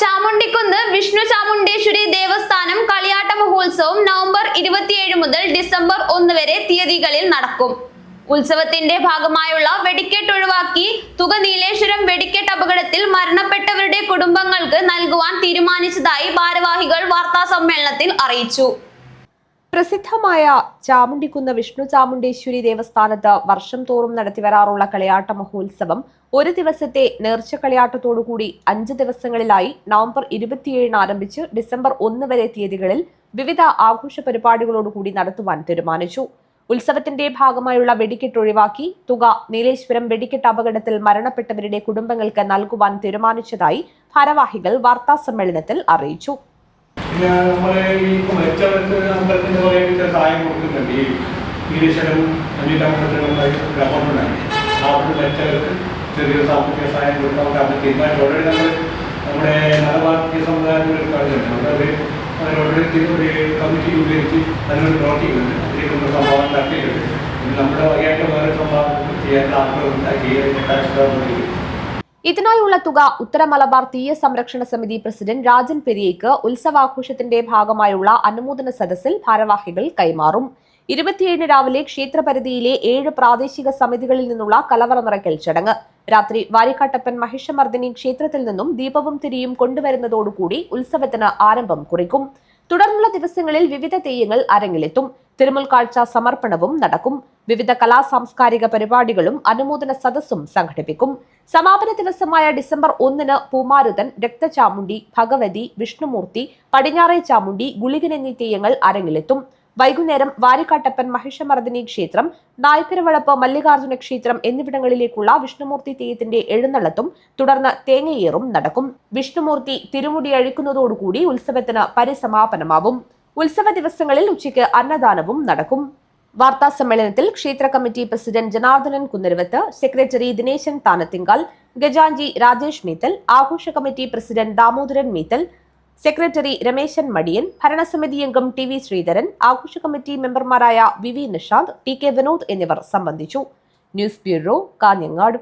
ചാമുണ്ടിക്കുന്ന് വിഷ്ണു ചാമുണ്ടേശ്വരി ദേവസ്ഥാനം കളിയാട്ട മഹോത്സവം നവംബർ ഇരുപത്തിയേഴ് മുതൽ ഡിസംബർ ഒന്ന് വരെ തീയതികളിൽ നടക്കും. ഉത്സവത്തിന്റെ ഭാഗമായുള്ള വെടിക്കെട്ട് ഒഴിവാക്കി തുക നീലേശ്വരം വെടിക്കെട്ട് അപകടത്തിൽ മരണപ്പെട്ടവരുടെ കുടുംബങ്ങൾക്ക് നൽകുവാൻ തീരുമാനിച്ചതായി ഭാരവാഹികൾ വാർത്താ സമ്മേളനത്തിൽ അറിയിച്ചു. പ്രസിദ്ധമായ ചാമുണ്ടിക്കുന്ന് വിഷ്ണു ചാമുണ്ടേശ്വരി ദേവസ്ഥാനത്ത് വർഷം തോറും നടത്തിവരാറുള്ള കളിയാട്ട മഹോത്സവം ഒരു ദിവസത്തെ നേർച്ച കളിയാട്ടത്തോടുകൂടി അഞ്ച് ദിവസങ്ങളിലായി നവംബർ ഇരുപത്തിയേഴിന് ആരംഭിച്ച് ഡിസംബർ ഒന്ന് വരെ തീയതികളിൽ വിവിധ ആഘോഷ പരിപാടികളോടുകൂടി നടത്തുവാൻ തീരുമാനിച്ചു. ഉത്സവത്തിന്റെ ഭാഗമായുള്ള വെടിക്കെട്ട് ഒഴിവാക്കി തുക നീലേശ്വരം വെടിക്കെട്ട് അപകടത്തിൽ മരണപ്പെട്ടവരുടെ കുടുംബങ്ങൾക്ക് നൽകുവാൻ തീരുമാനിച്ചതായി ഭാരവാഹികൾ വാർത്താ സമ്മേളനത്തിൽ അറിയിച്ചു. പിന്നെ നമ്മളെ ഈ മരിച്ചവർക്ക് അമ്പലത്തിന്റെ കുറേ ചില സഹായം കൊടുക്കുന്നുണ്ട്. ഈ ഈരീശ്വരം അഞ്ചൂറ്റമ്പത്തിലുള്ള ഗവൺമെന്റാണ് അവർക്ക് മരിച്ചവർക്ക് ചെറിയൊരു സാമ്പത്തിക സഹായം കൊടുക്കാൻ അവർ തീരുമാനിച്ചു നമ്മൾ നമ്മുടെ നലവാർത്തിക സമുദായത്തിൽ പറഞ്ഞിട്ടുണ്ട് അവർ അതിനോട് ഒരു കമ്മിറ്റി രൂപീകരിച്ച് അതിനൊരു പ്രവർത്തിക്കുന്നുണ്ട് അതിലേക്ക് സംഭാവന നടത്തിയിട്ടുണ്ട് നമ്മുടെ വകയായിട്ട് വേറെ സംഭാവന ചെയ്യാൻ ആഗ്രഹം ഉണ്ടാക്കി കാശ് ഇതിനായുള്ള തുക ഉത്തര മലബാർ തീയ സംരക്ഷണ സമിതി പ്രസിഡന്റ് രാജൻ പെരിയയ്ക്ക് ഉത്സവാഘോഷത്തിന്റെ ഭാഗമായുള്ള അനുമോദന സദസ്സിൽ ഭാരവാഹികൾ കൈമാറും. ഇരുപത്തിയേഴിന് രാവിലെ ക്ഷേത്രപരിധിയിലെ ഏഴ് പ്രാദേശിക സമിതികളിൽ നിന്നുള്ള കലവറ നിറയ്ക്കൽ ചടങ്ങ്. രാത്രി വാരിക്കാട്ടപ്പൻ മഹിഷമർദ്ദിനി ക്ഷേത്രത്തിൽ നിന്നും ദീപവും തിരിയും കൊണ്ടുവരുന്നതോടുകൂടി ഉത്സവത്തിന് ആരംഭം കുറിക്കും. തുടർന്നുള്ള ദിവസങ്ങളിൽ വിവിധ തെയ്യങ്ങൾ അരങ്ങിലെത്തും. തിരുമുൽ കാഴ്ച സമർപ്പണവും നടക്കും. വിവിധ കലാ സാംസ്കാരിക പരിപാടികളും അനുമോദന സദസ്സും സംഘടിപ്പിക്കും. സമാപന ദിവസമായ ഡിസംബർ ഒന്നിന് പൂമാരുതൻ രക്തചാമുണ്ടി ഭഗവതി വിഷ്ണുമൂർത്തി പടിഞ്ഞാറേ ചാമുണ്ടി ഗുളികൻ എന്നീ തെയ്യങ്ങൾ അരങ്ങിലെത്തും. വൈകുന്നേരം വാരിക്കാട്ടപ്പൻ മഹിഷമർദ്ദിനി ക്ഷേത്രം നായ്ക്കരവളപ്പ് മല്ലികാർജുന ക്ഷേത്രം എന്നിവിടങ്ങളിലേക്കുള്ള വിഷ്ണുമൂർത്തി തെയ്യത്തിന്റെ എഴുന്നള്ളത്തും തുടർന്ന് തേങ്ങയേറും നടക്കും. വിഷ്ണുമൂർത്തി തിരുമുടി അഴിക്കുന്നതോടുകൂടി ഉത്സവത്തിന് പരിസമാപനമാവും. ഉത്സവ ദിവസങ്ങളിൽ ഉച്ചയ്ക്ക് അന്നദാനവും നടക്കും. വാർത്താ സമ്മേളനത്തിൽ ക്ഷേത്ര committee president Janardhanan Kunnaruvath secretary Dineshan Thanathinkal ഗജാഞ്ചി Rajesh Meethal ആഘോഷ committee president Damodaran Meethal secretary Rameshan Madiyan ഭരണസമിതി അംഗം ടി വി ശ്രീധരൻ ആഘോഷ കമ്മിറ്റി മെമ്പർമാരായ V V Nishanth T K Vinod എന്നിവർ സംബന്ധിച്ചു. News bureau Kanhangad.